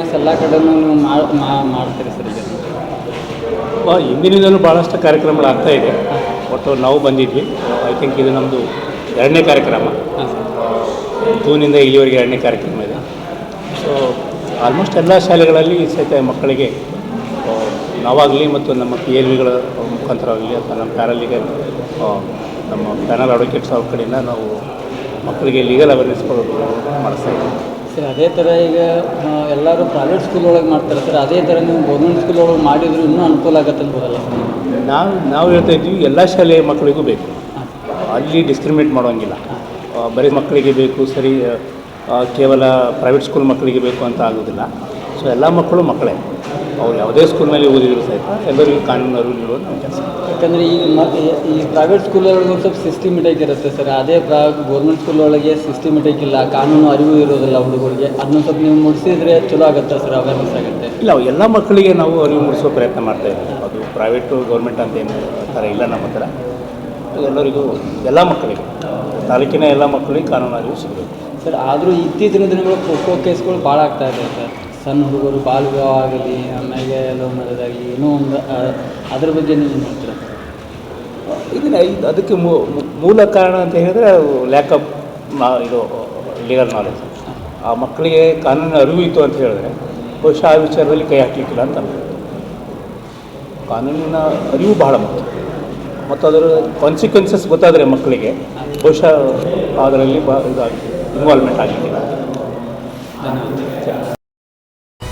ಎಲ್ಲ ಕಡೆನೂ ನೀವು ಮಾಡ್ತೀರಿ ಸರ್ ಹಿಂದಿನಿಂದಲೂ ಭಾಳಷ್ಟು ಕಾರ್ಯಕ್ರಮಗಳು ಆಗ್ತಾ ಇದೆ. ಒಟ್ಟು ನಾವು ಬಂದಿದ್ವಿ. ಐ ಥಿಂಕ್ ಇದು ನಮ್ಮದು ಎರಡನೇ ಕಾರ್ಯಕ್ರಮ. ಜೂನಿಂದ ಇಲ್ಲಿವರೆಗೆ ಎರಡನೇ ಕಾರ್ಯಕ್ರಮ ಇದೆ. ಸೊ ಆಲ್ಮೋಸ್ಟ್ ಎಲ್ಲ ಶಾಲೆಗಳಲ್ಲಿ ಸಹಿತ ಮಕ್ಕಳಿಗೆ ನಾವಾಗಲಿ ಮತ್ತು ನಮ್ಮ ಪಿ ಎಲ್ ವಿಗಳ ಮುಖಾಂತರವಾಗಲಿ ಅಥವಾ ನಮ್ಮ ಪ್ಯಾರಲಿಗೆ ನಮ್ಮ ಪ್ಯಾನಲ್ ಅಡ್ವೊಕೇಟ್ಸ್ ಅವ್ರ ಕಡೆಯಿಂದ ನಾವು ಮಕ್ಕಳಿಗೆ ಲೀಗಲ್ ಅವೇರ್ನೆಸ್ ಮಾಡಿಸ್ತಾ ಇದ್ದೀವಿ. ಸರ್ ಅದೇ ಥರ ಈಗ ಎಲ್ಲರೂ ಪ್ರೈವೇಟ್ ಸ್ಕೂಲ್ ಒಳಗೆ ಮಾಡ್ತಾರೆ ಸರ್ ಅದೇ ಥರ ನೀವು ಗೌರ್ಮೆಂಟ್ ಸ್ಕೂಲ್ ಒಳಗೆ ಮಾಡಿದ್ರು ಇನ್ನೂ ಅನುಕೂಲ ಆಗತ್ತೆ ಅನ್ಬೋದಲ್ಲ ನಾವು ನಾವು ಹೇಳ್ತಾ ಇದ್ವಿ ಎಲ್ಲ ಶಾಲೆಯ ಮಕ್ಕಳಿಗೂ ಬೇಕು. ಅಲ್ಲಿ ಡಿಸ್ಕ್ರಿಮಿನೇಟ್ ಮಾಡೋಂಗಿಲ್ಲ. ಬರೀ ಮಕ್ಕಳಿಗೆ ಬೇಕು ಸರಿ ಕೇವಲ ಪ್ರೈವೇಟ್ ಸ್ಕೂಲ್ ಮಕ್ಕಳಿಗೆ ಬೇಕು ಅಂತ ಆಗೋದಿಲ್ಲ. ಸೊ ಎಲ್ಲ ಮಕ್ಕಳು ಮಕ್ಕಳೇ. ಅವ್ರು ಯಾವುದೇ ಸ್ಕೂಲ್ನಲ್ಲಿ ಓದಿದ್ರು ಸಹಿತ ಎಲ್ಲರಿಗೂ ಕಾನೂನು ಅರಿವು ನೀಡೋದು ನಮ್ಮ ಕೆಲಸ ಯಾಕಂದರೆ ಈಗ ಮ ಈ ಪ್ರೈವೇಟ್ ಸ್ಕೂಲ್ ಒಳಗೆ ಒಂದು ಸ್ವಲ್ಪ ಸಿಸ್ಟಮೆಟಿಕ್ ಇರುತ್ತೆ ಸರ್. ಅದೇ ಪ್ರಾ ಗೌರ್ಮೆಂಟ್ ಸ್ಕೂಲ್ ಒಳಗೆ ಸಿಸ್ಟಮೆಟಿಕ್ ಇಲ್ಲ ಕಾನೂನು ಅರಿವು ಇರೋದಿಲ್ಲ ಹುಡುಗರಿಗೆ. ಅದನ್ನ ಸ್ವಲ್ಪ ನೀವು ಮುಡಿಸಿದ್ರೆ ಚಲೋ ಆಗುತ್ತೆ ಸರ್ ಅವೇರ್ನೆಸ್ ಆಗುತ್ತೆ. ಇಲ್ಲ ಎಲ್ಲ ಮಕ್ಕಳಿಗೆ ನಾವು ಅರಿವು ಮೂಡಿಸೋ ಪ್ರಯತ್ನ ಮಾಡ್ತಾ ಇದ್ದೀವಿ. ಅದು ಪ್ರೈವೇಟು ಗೌರ್ಮೆಂಟ್ ಅಂತ ಏನು ಥರ ಇಲ್ಲ ನಮ್ಮ ಹತ್ರ. ಎಲ್ಲರಿಗೂ ಎಲ್ಲ ಮಕ್ಕಳಿಗೆ ತಾಲೂಕಿನ ಎಲ್ಲ ಮಕ್ಕಳಿಗೆ ಕಾನೂನು ಅರಿವು ಸಿಗಬೇಕು. ಸರ್ ಆದರೂ ಇತ್ತೀಚಿನ ದಿನಗಳು ಖೋಖೋ ಕೇಸ್ಗಳು ಭಾಳ ಆಗ್ತಾ ಇದೆ ಸರ್. ಸಣ್ಣ ಹುಡುಗರು ಬಾಲ್ ವಿವಾಹ ಆಗಲಿ ಆಮೇಲೆ ಲವ್ ಮ್ಯಾರೇಜ್ ಏನೋ ಒಂದು ಅದರ ಬಗ್ಗೆ ನೀವು ಇದನ್ನ ಇದು ಅದಕ್ಕೆ ಮೂಲ ಕಾರಣ ಅಂತ ಹೇಳಿದ್ರೆ ಲ್ಯಾಕ್ ಆಫ್ ಇದು ಲೀಗಲ್ ನಾಲೆಜ್ ಆ ಮಕ್ಕಳಿಗೆ ಕಾನೂನು ಅರಿವು ಇತ್ತು ಅಂತ ಹೇಳಿದ್ರೆ ಬಹುಶಃ ಆ ವಿಚಾರದಲ್ಲಿ ಕೈ ಹಾಕಲಿಕ್ಕಿಲ್ಲ ಅಂತ. ಕಾನೂನಿನ ಅರಿವು ಬಹಳ ಮುಖ್ಯ. ಮತ್ತು ಅದರ ಕಾನ್ಸಿಕ್ವೆನ್ಸಸ್ ಗೊತ್ತಾದರೆ ಮಕ್ಕಳಿಗೆ ಬಹುಶಃ ಅದರಲ್ಲಿ ಬಾ ಇದಾಗಿ ಇನ್ವಾಲ್ವ್ಮೆಂಟ್ ಆಗಲಿಕ್ಕಿಲ್ಲ.